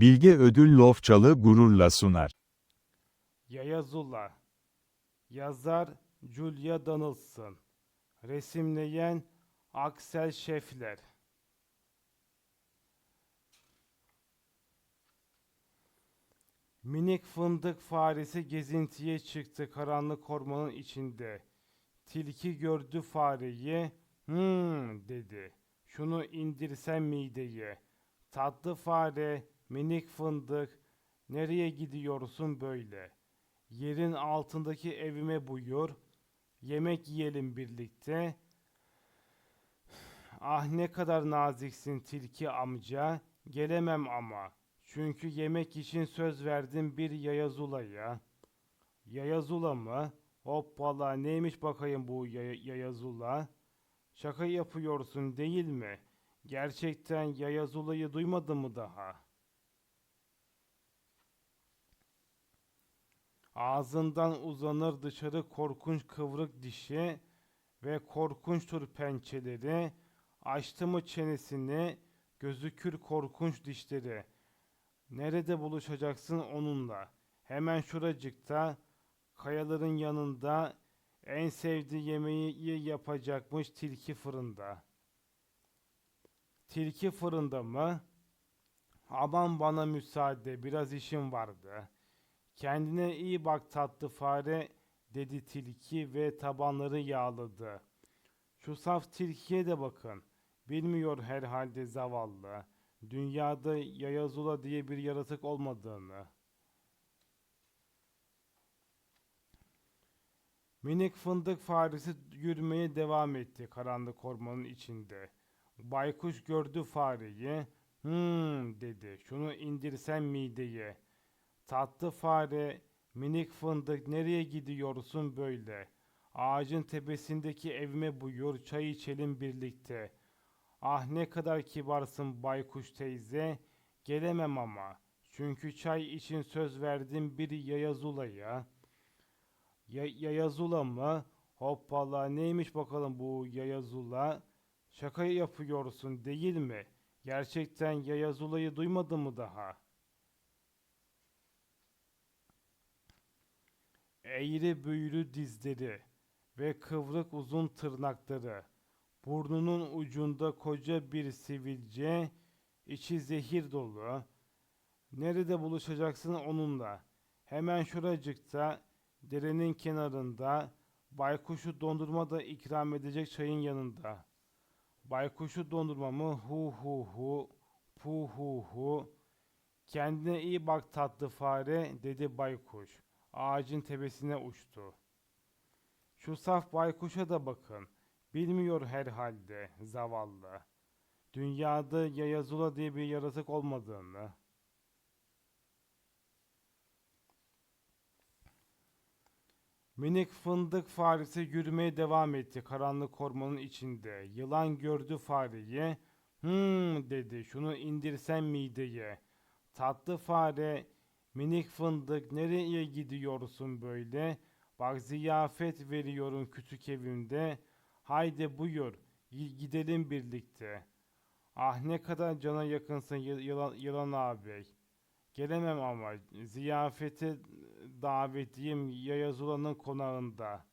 Bilge Ödül Lofçalı gururla sunar. Yaya Zula Yazar Julia Donaldson Resimleyen Axel Scheffler Minik fındık faresi gezintiye çıktı karanlık ormanın içinde. Tilki gördü fareyi. Hmm dedi. Şunu indirsem mideye. Tatlı fare, minik fındık, nereye gidiyorsun böyle? Yerin altındaki evime buyur. Yemek yiyelim birlikte. Ah ne kadar naziksin tilki amca. Gelemem ama. Çünkü yemek için söz verdim bir yayazulaya. Yayazula mı? Hoppala neymiş bakayım bu yaya- yayazula? Şaka yapıyorsun değil mi? Gerçekten yayazula'yı duymadın mı daha? Ağzından uzanır dışarı korkunç kıvrık dişi ve korkunçtur pençeleri. Açtı mı çenesini gözükür korkunç dişleri. Nerede buluşacaksın onunla? Hemen şuracıkta, kayaların yanında, en sevdiği yemeği yapacakmış tilki fırında. Tilki fırında mı? Aman bana müsaade, biraz işim vardı. Kendine iyi bak tatlı fare, dedi tilki ve tabanları yağladı. Şu saf tilkiye de bakın. Bilmiyor herhalde zavallı. Dünyada Yayazula diye bir yaratık olmadığını. Minik fındık faresi yürümeye devam etti karanlık ormanın içinde. Baykuş gördü fareyi. Hmm dedi. Şunu indirsem mideye. Tatlı fare, minik fındık nereye gidiyorsun böyle? Ağacın tepesindeki evime buyur, çay içelim birlikte. Ah ne kadar kibarsın baykuş teyze. Gelemem ama. Çünkü çay için söz verdim bir yayazulaya. Ya, yayazula mı? Hoppala neymiş bakalım bu yayazula? Şaka yapıyorsun değil mi? Gerçekten yayazulayı duymadın mı daha? Eğri büğrü dizleri ve kıvrık uzun tırnakları. Burnunun ucunda koca bir sivilce, içi zehir dolu. Nerede buluşacaksın onunla? Hemen şuracıkta, derenin kenarında, baykuşu dondurma da ikram edecek çayın yanında. Baykuşu dondurma mı? Hu hu hu, pu hu hu. Kendine iyi bak tatlı fare, dedi baykuş. Ağacın tepesine uçtu. Şu saf baykuşa da bakın. Bilmiyor herhalde zavallı. Dünyada Yayazula diye bir yaratık olmadığını. Minik fındık faresi yürümeye devam etti karanlık ormanın içinde. Yılan gördü fareyi. Hmm dedi şunu indirsen mideye. Tatlı fare, minik fındık nereye gidiyorsun böyle? Bak ziyafet veriyorum küçük evimde. Haydi buyur, gi- gidelim birlikte. Ah ne kadar cana yakınsın yı- yılan, yılan ağabey. Gelemem ama ziyafete davetliyim Yayazula'nın konağında.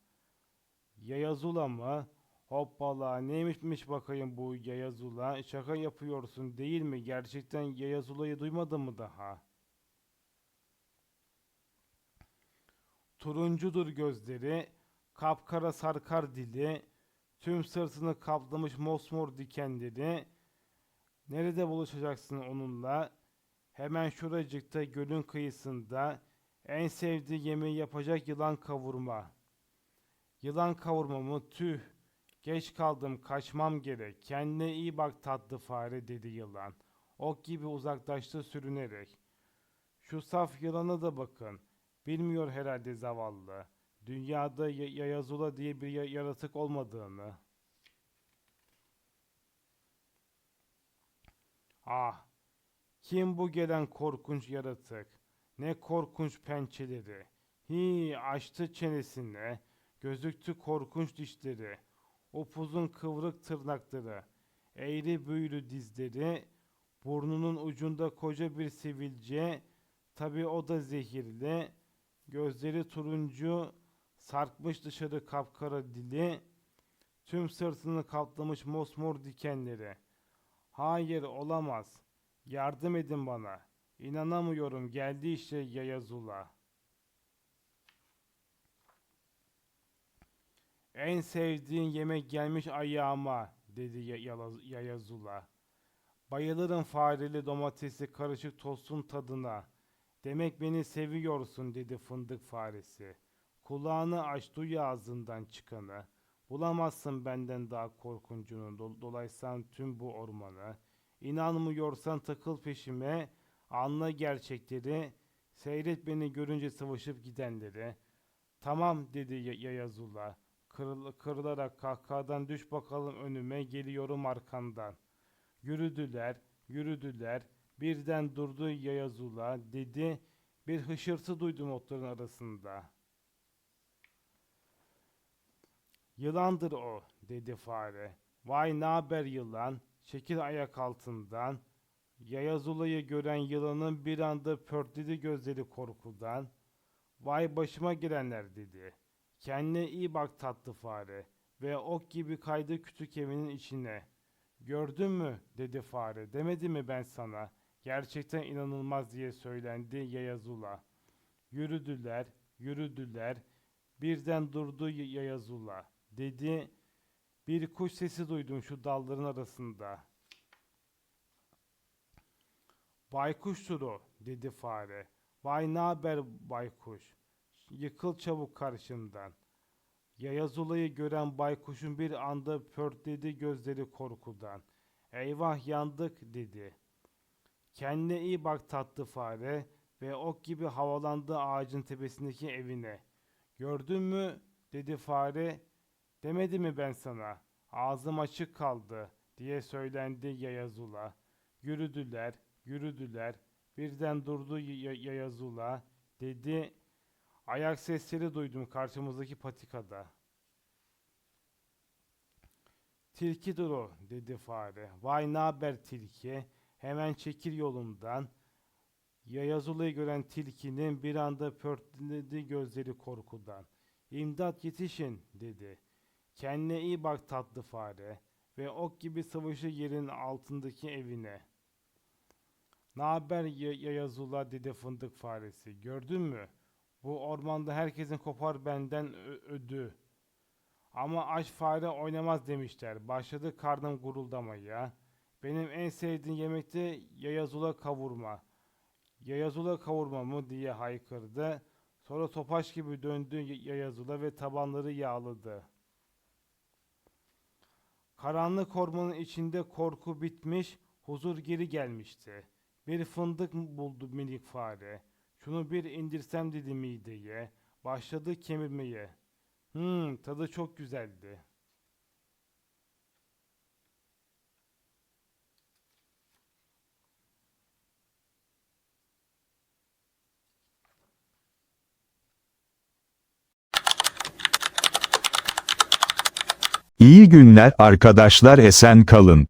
Yayazula mı? Hoppala neymişmiş bakayım bu Yayazula? Şaka yapıyorsun değil mi? Gerçekten Yayazula'yı duymadın mı daha? Turuncudur gözleri, kapkara sarkar dili, tüm sırtını kaplamış mosmor dikenleri. Nerede buluşacaksın onunla? Hemen şuracıkta gölün kıyısında en sevdiği yemeği yapacak yılan kavurma. Yılan kavurma mı? Tüh. Geç kaldım, kaçmam gerek. Kendine iyi bak tatlı fare dedi yılan. Ok gibi uzaklaştı sürünerek. Şu saf yılana da bakın. Bilmiyor herhalde zavallı. Dünyada ya- Yayazula diye bir ya- yaratık olmadığını. Ah, kim bu gelen korkunç yaratık? Ne korkunç pençeleri. Hi açtı çenesini. Gözüktü korkunç dişleri. Upuzun kıvrık tırnakları. Eğri büğrü dizleri. Burnunun ucunda koca bir sivilce, tabi o da zehirli. Gözleri turuncu, sarkmış dışarı kapkara dili, tüm sırtını kaplamış mosmor dikenleri. Hayır olamaz. Yardım edin bana. İnanamıyorum geldi işte Yayazula. En sevdiğin yemek gelmiş ayağıma dedi Yayazula. Bayılırım fareli domatesi karışık tostun tadına. Demek beni seviyorsun dedi fındık faresi. Kulağını aç duy ağzından çıkanı. Bulamazsın benden daha korkuncunu dol- dolaysan tüm bu ormanı. İnanmıyorsan takıl peşime, anla gerçekleri, seyret beni görünce sıvışıp gidenleri. Tamam dedi Ya- Yayazullah. Kırıl kırılarak kahkahadan düş bakalım önüme geliyorum arkandan. Yürüdüler, yürüdüler. Birden durdu Yayazula dedi. Bir hışırtı duydum otların arasında. Yılandır o dedi fare. Vay naber yılan, çekil ayak altından. Yayazula'yı gören yılanın bir anda pörtledi gözleri korkudan. Vay başıma gelenler dedi. Kendine iyi bak tatlı fare ve ok gibi kaydı kütük evinin içine. Gördün mü dedi fare demedi mi ben sana gerçekten inanılmaz diye söylendi Yayazula. Yürüdüler yürüdüler birden durdu Yayazula dedi bir kuş sesi duydum şu dalların arasında. Baykuştur o dedi fare. Vay naber baykuş. Yıkıl çabuk karşımdan. Yayazula'yı gören baykuşun bir anda pörtledi gözleri korkudan. Eyvah yandık dedi. Kendine iyi bak tatlı fare ve ok gibi havalandı ağacın tepesindeki evine. Gördün mü dedi fare. Demedi mi ben sana? Ağzım açık kaldı diye söylendi Yayazula. Yürüdüler, yürüdüler. Birden durdu Yayazula dedi. Ayak sesleri duydum karşımızdaki patikada. Tilkidir o dedi fare. Vay naber tilki. Hemen çekil yolumdan. Yayazula'yı gören tilkinin bir anda pörtledi gözleri korkudan. İmdat yetişin dedi. Kendine iyi bak tatlı fare ve ok gibi sıvışı yerin altındaki evine. Naber Ya- Yayazula dedi fındık faresi. Gördün mü? Bu ormanda herkesin kopar benden ödü. Ama aç fare oynamaz demişler. Başladı karnım guruldamaya. Benim en sevdiğim yemek de yayazula kavurma. Yayazula kavurma mı diye haykırdı. Sonra topaç gibi döndü yayazula ve tabanları yağladı. Karanlık ormanın içinde korku bitmiş, huzur geri gelmişti. Bir fındık buldu minik fare. Şunu bir indirsem dedi mideye. Başladı kemirmeye. Hmm, tadı çok güzeldi. İyi günler arkadaşlar esen kalın.